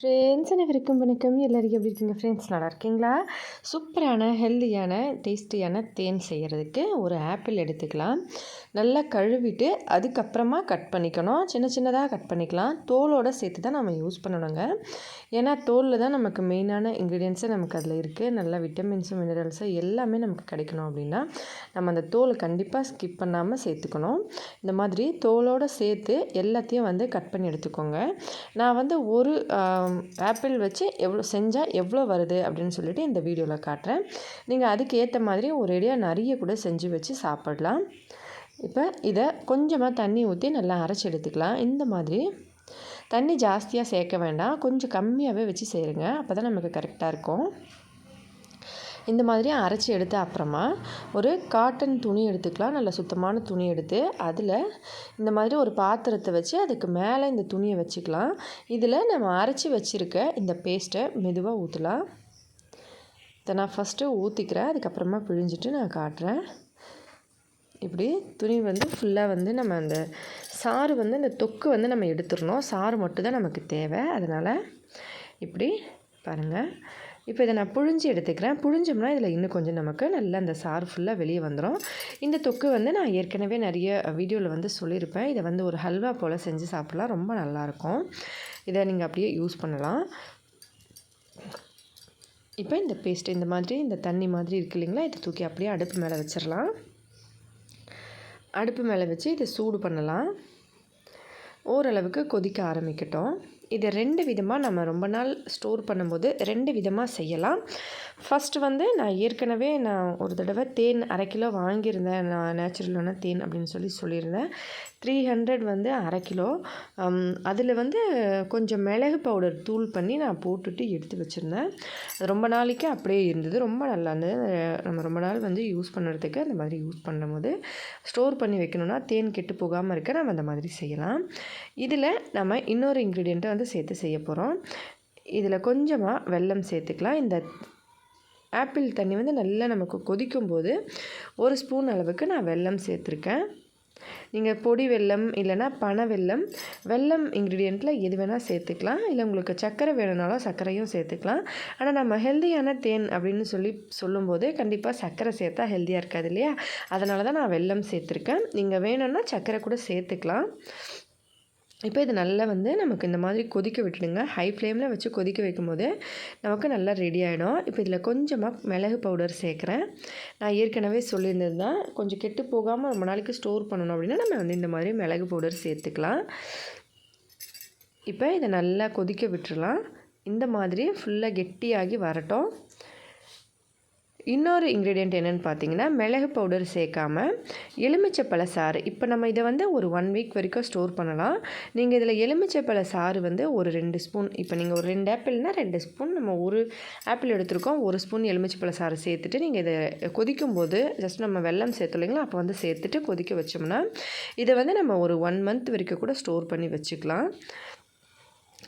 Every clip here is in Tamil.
ஃப்ரெண்ட்ஸ் அனைவருக்கும் வணக்கம். எல்லோரும் எப்படி இருக்கீங்க? ஃப்ரெண்ட்ஸ் நல்லா இருக்கீங்களா? சூப்பரான ஹெல்த்தியான டேஸ்டியான தேன் செய்கிறதுக்கு ஒரு ஆப்பிள் எடுத்துக்கலாம். நல்லா கழுவிட்டு அதுக்கப்புறமா கட் பண்ணிக்கணும். சின்ன சின்னதாக கட் பண்ணிக்கலாம். தோலோடு சேர்த்து தான் நம்ம யூஸ் பண்ணணுங்க. ஏன்னா தோலில் தான் நமக்கு மெயினான இன்க்ரீடியன்ஸே நமக்கு அதில் இருக்குது நல்லா விட்டமின்ஸும் மினரல்ஸும் எல்லாமே நமக்கு கிடைக்கணும் அப்படின்னா நம்ம அந்த தோலை கண்டிப்பாக ஸ்கிப் பண்ணாமல் சேர்த்துக்கணும். இந்த மாதிரி தோலோடு சேர்த்து எல்லாத்தையும் வந்து கட் பண்ணி எடுத்துக்கோங்க. நான் வந்து ஒரு ஆப்பிள் வச்சு எவ்வளோ செஞ்சால் எவ்வளோ வருது அப்படின்னு சொல்லிட்டு இந்த வீடியோவில் காட்டுறேன். நீங்கள் அதுக்கு ஏற்ற மாதிரி ஒரேடியாக நிறைய கூட செஞ்சு வச்சு சாப்பிடலாம். இப்போ இதை கொஞ்சமாக தண்ணி ஊற்றி நல்லா அரைச்சி எடுத்துக்கலாம். இந்த மாதிரி தண்ணி ஜாஸ்தியாக சேர்க்க வேண்டாம். கொஞ்சம் கம்மியாகவே வச்சு செய்யுங்க அப்போ தான் நமக்கு கரெக்டாக இருக்கும். இந்த மாதிரி அரைச்சி எடுத்த அப்புறமா ஒரு காட்டன் துணி எடுத்துக்கலாம். நல்ல சுத்தமான துணி எடுத்து அதில் இந்த மாதிரி ஒரு பாத்திரத்தை வச்சு அதுக்கு மேலே இந்த துணியை வச்சுக்கலாம். இதில் நம்ம அரைச்சி வச்சுருக்க இந்த பேஸ்ட்டை மெதுவாக ஊற்றலாம் இதை நான் ஃபஸ்ட்டு ஊற்றிக்கிறேன் அதுக்கப்புறமா பிழிஞ்சிட்டு நான் காட்டுறேன். இப்படி துணி வந்து ஃபுல்லாக வந்து நம்ம அந்த சாறு வந்து இந்த தொக்கு வந்து நம்ம எடுத்துடணும். சாறு மட்டும் தான் நமக்கு தேவை. அதனால் இப்படி பாருங்கள் இப்போ இதை நான் புழிஞ்சு எடுத்துக்கிறேன். புழிஞ்சோம்னா இதில் இன்னும் கொஞ்சம் நமக்கு நல்லா அந்த சாறு ஃபுல்லாக வெளியே வந்துடும் இந்த தொக்கு வந்து நான் ஏற்கனவே நிறைய வீடியோவில் வந்து சொல்லியிருப்பேன். இதை வந்து ஒரு ஹல்வா போல் செஞ்சு சாப்பிட்லாம். ரொம்ப நல்லாயிருக்கும். இதை நீங்கள் அப்படியே யூஸ் பண்ணலாம். இப்போ இந்த பேஸ்ட் இந்த மாதிரி இந்த தண்ணி மாதிரி இருக்கு இல்லைங்களா? இதை தூக்கி அப்படியே அடுப்பு மேலே வச்சிடலாம். அடுப்பு மேலே வச்சு இதை சூடு பண்ணலாம். ஓரளவுக்கு கொதிக்க ஆரம்பிக்கட்டும். இது ரெண்டு விதமாக நம்ம ரொம்ப நாள் ஸ்டோர் பண்ணும்போது ரெண்டு விதமாக செய்யலாம். ஃபஸ்ட்டு வந்து நான் ஏற்கனவே நான் ஒரு தடவை தேன் அரை கிலோ வாங்கியிருந்தேன். நான் நேச்சுரலான தேன் அப்படின்னு சொல்லி சொல்லியிருந்தேன். த்ரீ ஹண்ட்ரட் வந்து அரை கிலோ. அதில் வந்து கொஞ்சம் மிளகு பவுடர் தூள் பண்ணி நான் போட்டுட்டு எடுத்து வச்சுருந்தேன். அது ரொம்ப நாளைக்கு அப்படியே இருந்தது. ரொம்ப நல்லா இருந்தது. நம்ம ரொம்ப நாள் வந்து யூஸ் பண்ணுறதுக்கு அந்த மாதிரி யூஸ் பண்ணும்போது ஸ்டோர் பண்ணி வைக்கணுன்னா தேன் கெட்டு போகாமல் இருக்க நம்ம அந்த மாதிரி செய்யலாம். இதில் நம்ம இன்னொரு இன்க்ரீடியண்ட்டை வந்து சேர்த்து செய்ய போகிறோம் இதில் கொஞ்சமாக வெல்லம் சேர்த்துக்கலாம். இந்த ஆப்பிள் தண்ணி வந்து நல்லா நமக்கு கொதிக்கும்போது ஒரு ஸ்பூன் அளவுக்கு நான் வெல்லம் சேர்த்துருக்கேன். நீங்கள் பொடி வெல்லம் இல்லைனா பனை வெல்லம் வெல்லம் இன்க்ரீடியண்ட்டில் எது வேணால் சேர்த்துக்கலாம். இல்லை உங்களுக்கு சர்க்கரை வேணுனாலும் சர்க்கரையும் சேர்த்துக்கலாம். ஆனால் நம்ம ஹெல்த்தியான தேன் அப்படின்னு சொல்லி சொல்லும்போது கண்டிப்பாக சர்க்கரை சேர்த்தா ஹெல்த்தியாக இருக்காது இல்லையா? அதனால தான் நான் வெல்லம் சேர்த்துருக்கேன். நீங்கள் வேணும்னா சர்க்கரை கூட சேர்த்துக்கலாம். இப்போ இது நல்லா வந்து நமக்கு இந்த மாதிரி கொதிக்க விட்டுடுங்க. ஹை ஃப்ளேமில் வச்சு கொதிக்க வைக்கும்போது நமக்கு நல்லா ரெடி ஆகிடும் இப்போ இதில் கொஞ்சமாக மிளகு பவுடர் சேர்க்குறேன். நான் ஏற்கனவே சொல்லியிருந்தது தான் கொஞ்சம் கெட்டு போகாமல் ரொம்ப நாளைக்கு ஸ்டோர் பண்ணணும் அப்படின்னா நம்ம வந்து இந்த மாதிரி மிளகு பவுடர் சேர்த்துக்கலாம். இப்போ இதை நல்லா கொதிக்க விட்டுறலாம் இந்த மாதிரி ஃபுல்லாக கெட்டியாகி வரட்டும். இன்னொரு இன்க்ரீடியண்ட் என்னென்னு பார்த்தீங்கன்னா மிளகு பவுடர் சேர்க்காமல் எலுமிச்சைப்பழ சாறு. இப்போ நம்ம இதை வந்து ஒரு ஒன் வீக் வரைக்கும் ஸ்டோர் பண்ணலாம். நீங்கள் இதில் எலுமிச்சைப்பழ சாறு வந்து ஒரு ரெண்டு ஸ்பூன் இப்போ நீங்கள் ஒரு ரெண்டு ஆப்பிள்னால் ரெண்டு ஸ்பூன் நம்ம ஒரு ஆப்பிள் எடுத்துருக்கோம் ஒரு ஸ்பூன் எலுமிச்சைப்பழ சாறு சேர்த்துட்டு நீங்கள் இதை கொதிக்கும் போது ஜஸ்ட் நம்ம வெள்ளம் சேர்த்து இல்லைங்களா அப்போ வந்து சேர்த்துட்டு கொதிக்க வச்சோம்னா இதை வந்து நம்ம ஒரு ஒன் மந்த் வரைக்கும் கூட ஸ்டோர் பண்ணி வச்சுக்கலாம்.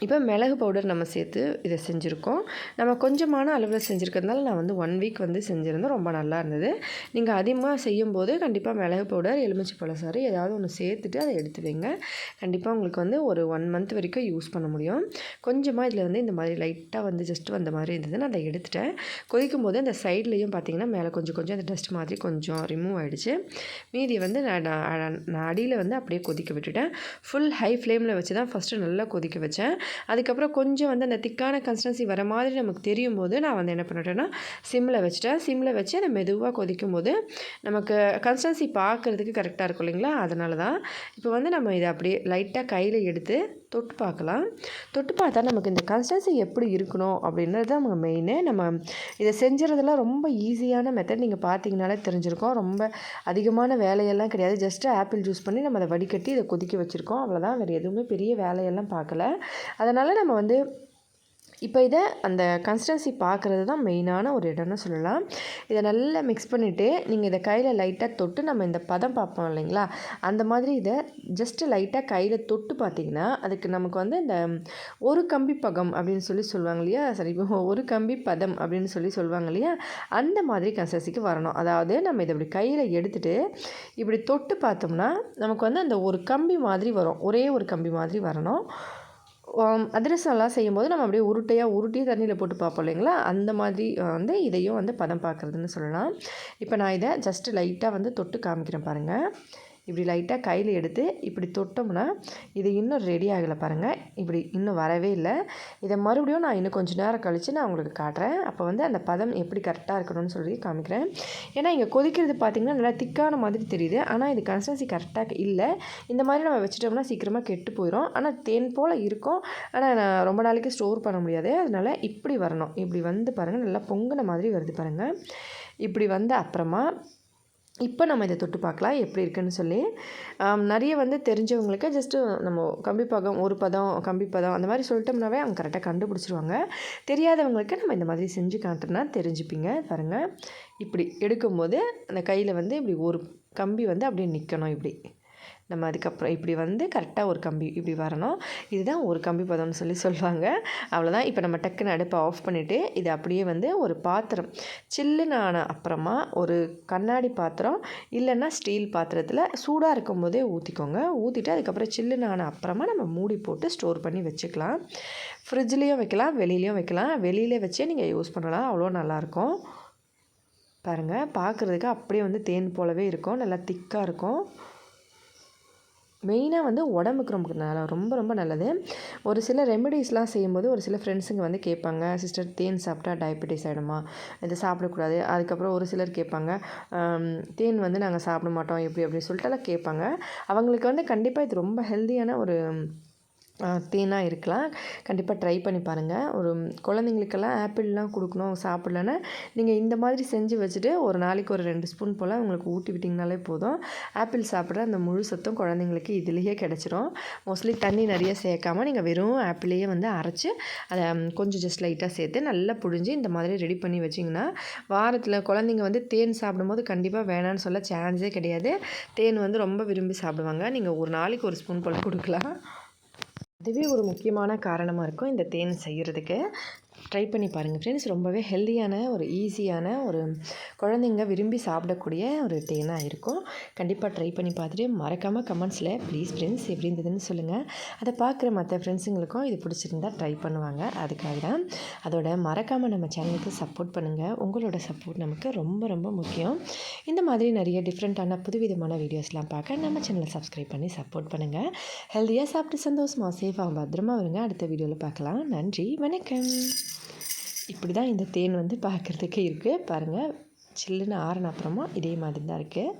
இப்போ மிளகு பவுடர் நம்ம சேர்த்து இதை செஞ்சுருக்கோம். நம்ம கொஞ்சமான அளவில் செஞ்சுருக்கிறதுனால நான் வந்து ஒன் வீக் வந்து செஞ்சுருந்தேன். ரொம்ப நல்லா இருந்தது. நீங்கள் அதிகமாக செய்யும்போது கண்டிப்பாக மிளகு பவுடர் எலுமிச்சி பழசாறு ஏதாவது ஒன்று சேர்த்துட்டு அதை எடுத்து வைங்க. கண்டிப்பாக உங்களுக்கு வந்து ஒரு ஒன் மந்த் வரைக்கும் யூஸ் பண்ண முடியும். கொஞ்சமாக இதில் வந்து இந்த மாதிரி லைட்டாக வந்து ஜஸ்ட் வந்த மாதிரி இருந்தது நான் அதை எடுத்துட்டேன். கொதிக்கும் போது அந்த சைட்லேயும் பார்த்திங்கன்னா மேலே கொஞ்சம் கொஞ்சம் அந்த டஸ்ட் மாதிரி கொஞ்சம் ரிமூவ் ஆகிடுச்சு மீதி வந்து நான் நான் அடியில் வந்து அப்படியே கொதிக்க விட்டுட்டேன். ஃபுல் ஹை ஃப்ளேமில் வச்சு தான் ஃபஸ்ட்டு நல்லா கொதிக்க வச்சேன். அதுக்கப்புறம் கொஞ்சம் வந்து அந்த திக்கான கன்சிஸ்டன்சி வர மாதிரி நமக்கு தெரியும் போது நான் வந்து என்ன பண்ணிட்டேன்னா சிம்மில் வச்சுட்டேன். சிம்மில் வச்சு அதை மெதுவாக கொதிக்கும் போது நமக்கு கன்சிஸ்டன்சி பார்க்குறதுக்கு கரெக்டாக இருக்கும் இல்லைங்களா? அதனால தான் இப்போ வந்து நம்ம இதை அப்படியே லைட்டாக கையில் எடுத்து தொட்டு பார்க்கலாம். தொட்டு பார்த்தா நமக்கு இந்த கன்சிஸ்டன்சி எப்படி இருக்கணும் அப்படின்றது தான் நம்ம மெயினு நம்ம இதை செஞ்சுறதெல்லாம் ரொம்ப ஈஸியான மெத்தட் நீங்கள் பார்த்தீங்கனாலே தெரிஞ்சிருக்கோம். ரொம்ப அதிகமான வேலையெல்லாம் கிடையாது. ஜஸ்ட்டு ஆப்பிள் ஜூஸ் பண்ணி நம்ம அதை வடிகட்டி இதை கொதிக்க வச்சுருக்கோம். அவ்வளோதான் வேறு எதுவுமே பெரிய வேலையெல்லாம் பார்க்கல. அதனால் நம்ம வந்து இப்போ இதை அந்த கன்சிஸ்டன்சி பார்க்குறது தான் மெயினான ஒரு இடம்னு சொல்லலாம். இதை நல்லா மிக்ஸ் பண்ணிவிட்டு நீங்கள் இதை கையில் லைட்டாக தொட்டு நம்ம இந்த பதம் பார்ப்போம் இல்லைங்களா? அந்த மாதிரி இதை ஜஸ்ட்டு லைட்டாக கையில் தொட்டு பார்த்திங்கன்னா அதுக்கு நமக்கு வந்து இந்த ஒரு கம்பி பகம் அப்படின்னு சொல்லி சொல்லுவாங்க இல்லையா? சரி ஒரு கம்பி பதம் அப்படின்னு சொல்லி சொல்லுவாங்க இல்லையா? அந்த மாதிரி கன்சிஸ்டன்சிக்கு வரணும். அதாவது நம்ம இதை இப்படி கையில் எடுத்துகிட்டு இப்படி தொட்டு பார்த்தோம்னா நமக்கு வந்து அந்த ஒரு கம்பி மாதிரி வரும். ஒரே ஒரு கம்பி மாதிரி வரணும். அதிரசம்லாம் செய்யும்போது நம்ம அப்படியே உருட்டையாக உருட்டி தண்ணியில் போட்டு பார்ப்போம் இல்லைங்களா? அந்த மாதிரி வந்து இதையும் வந்து பதம் பார்க்குறதுன்னு சொல்லலாம். இப்போ நான் இதை ஜஸ்ட்டு லைட்டாக வந்து தொட்டு காமிக்கிறேன் பாருங்கள் இப்படி லைட்டாக கையில் எடுத்து இப்படி தொட்டோம்னா இது இன்னும் ரெடி ஆகலை பாருங்கள் இப்படி இன்னும் வரவே இல்லை. இதை மறுபடியும் நான் இன்னும் கொஞ்சம் நேரம் கழித்து நான் உங்களுக்கு காட்டுறேன். அப்போ வந்து அந்த பதம் எப்படி கரெக்டாக இருக்கணும்னு சொல்லி காமிக்கிறேன். ஏன்னா இங்கே கொதிக்கிறது பார்த்திங்கன்னா நல்லா திக்கான மாதிரி தெரியுது. ஆனால் இது கன்சிஸ்டன்சி கரெக்டாக இல்லை. இந்த மாதிரி நம்ம வச்சிட்டோம்னா சீக்கிரமாக கெட்டு போயிடும் ஆனால் தேன் போல் இருக்கும். ஆனால் நான் ரொம்ப நாளைக்கு ஸ்டோர் பண்ண முடியாது. அதனால் இப்படி வரணும். இப்படி வந்து பாருங்கள் நல்லா பொங்கின மாதிரி வருது பாருங்கள் இப்படி வந்த அப்புறமா இப்போ நம்ம இதை தொட்டு பார்க்கலாம். எப்படி இருக்குன்னு சொல்லி. நிறைய வந்து தெரிஞ்சவங்களுக்கு ஜஸ்ட்டு நம்ம கம்பி பதம் ஒரு பதம் கம்பி பதம் அந்த மாதிரி சொல்லிட்டோம்னாவே அவங்க கரெக்டாக கண்டுபிடிச்சிருவாங்க. தெரியாதவங்களுக்கு நம்ம இந்த மாதிரி செஞ்சு காட்டுனா தெரிஞ்சுப்பீங்க. பாருங்கள் இப்படி எடுக்கும்போது அந்த கையில் வந்து இப்படி ஒரு கம்பி வந்து அப்படியே நிற்கணும் இப்படி. நம்ம அதுக்கப்புறம் இப்படி வந்து கரெக்டாக ஒரு கம்பி இப்படி வரணும். இதுதான் ஒரு கம்பி பதம்னு சொல்லி சொல்லுவாங்க. அவ்வளோதான் இப்போ நம்ம டக்குன்னு அடுப்பை ஆஃப் பண்ணிவிட்டு இது அப்படியே வந்து ஒரு பாத்திரம் சில்லுன்னு ஆன அப்புறமா ஒரு கண்ணாடி பாத்திரம் இல்லைன்னா ஸ்டீல் பாத்திரத்தில் சூடாக இருக்கும் போதே ஊற்றிக்கோங்க ஊற்றிட்டு அதுக்கப்புறம் சில்லுன்னு ஆன அப்புறமா நம்ம மூடி போட்டு ஸ்டோர் பண்ணி வச்சுக்கலாம். ஃப்ரிட்ஜ்லேயும் வைக்கலாம் வெளியிலையும் வைக்கலாம். வெளியிலே வச்சே நீங்கள் யூஸ் பண்ணலாம். அவ்வளோ நல்லாயிருக்கும். பாருங்கள் பார்க்குறதுக்கு அப்படியே வந்து தேன் போலவே இருக்கும். நல்லா திக்காக இருக்கும். மெயினாக வந்து உடம்புக்கு ரொம்ப நல்ல ரொம்ப ரொம்ப நல்லது. ஒரு சில ரெமெடிஸ்லாம் செய்யும்போது ஒரு சில ஃப்ரெண்ட்ஸுங்க வந்து கேட்பாங்க சிஸ்டர் தேன் சாப்பிட்டா டயபெட்டிஸ் ஆகிடுமா இதை சாப்பிடக்கூடாது. அதுக்கப்புறம் ஒரு சிலர் கேட்பாங்க தேன் வந்து நாங்கள் சாப்பிட மாட்டோம் எப்படி அப்படின்னு சொல்லிட்டுலாம் கேட்பாங்க. அவங்களுக்கு வந்து கண்டிப்பாக இது ரொம்ப ஹெல்த்தியான ஒரு தேனாக இருக்கலாம். கண்டிப்பாக ட்ரை பண்ணி பாருங்கள் ஒரு குழந்தைங்களுக்கெல்லாம் ஆப்பிள்லாம் கொடுக்கணும் சாப்பிட்லன்னா நீங்கள் இந்த மாதிரி செஞ்சு வச்சுட்டு ஒரு நாளைக்கு ஒரு ரெண்டு ஸ்பூன் போல் உங்களுக்கு ஊட்டி விட்டிங்கனாலே போதும். ஆப்பிள் சாப்பிட்ற அந்த முழு சத்தும் குழந்தைங்களுக்கு இதுலேயே கிடச்சிரும். மோஸ்ட்லி தண்ணி நிறைய சேர்க்காமல் நீங்கள் வெறும் ஆப்பிளையே வந்து அரைச்சி அதை கொஞ்சம் ஜஸ்ட் லைட்டாக சேர்த்து நல்லா புழிஞ்சு இந்த மாதிரி ரெடி பண்ணி வச்சிங்கன்னா வாரத்தில் குழந்தைங்க வந்து தேன் சாப்பிடும்போது கண்டிப்பாக வேணான்னு சொல்ல சான்ஸே கிடையாது. தேன் வந்து ரொம்ப விரும்பி சாப்பிடுவாங்க. நீங்கள் ஒரு நாளைக்கு ஒரு ஸ்பூன் போல் கொடுக்கலாம். அதுவே ஒரு முக்கியமான காரணமாக இருக்கும் இந்த தேன் செய்கிறதுக்கு ட்ரை பண்ணி பாருங்கள் ஃப்ரெண்ட்ஸ் ரொம்பவே ஹெல்த்தியான ஒரு ஈஸியான ஒரு குழந்தைங்க விரும்பி சாப்பிடக்கூடிய ஒரு தேனாக இருக்கும். கண்டிப்பாக ட்ரை பண்ணி பார்த்துட்டு மறக்காமல் கமெண்ட்ஸில் ப்ளீஸ் ஃப்ரெண்ட்ஸ் எப்படி இருந்ததுன்னு சொல்லுங்கள் அதை பார்க்குற மற்ற ஃப்ரெண்ட்ஸுங்களுக்கும் இது பிடிச்சிருந்தா ட்ரை பண்ணுவாங்க. அதுக்காக தான் அதோட மறக்காமல் நம்ம சேனலுக்கு சப்போர்ட் பண்ணுங்கள் உங்களோட சப்போர்ட் நமக்கு ரொம்ப ரொம்ப முக்கியம். இந்த மாதிரி நிறைய டிஃப்ரெண்ட்டான புதுவிதமான வீடியோஸ்லாம் பார்க்க நம்ம சேனலை சப்ஸ்கிரைப் பண்ணி சப்போர்ட் பண்ணுங்கள் ஹெல்த்தியாக சாப்பிட்டு சந்தோஷமாக சேஃபாக பத்திரமா வருங்க அடுத்த வீடியோவில் பார்க்கலாம். நன்றி வணக்கம். இப்படி தான் இந்த தேன் வந்து பார்க்குறதுக்கு இருக்குது பாருங்கள் சில்லுன்னு ஆறின அப்புறமா இதே மாதிரி தான் இருக்குது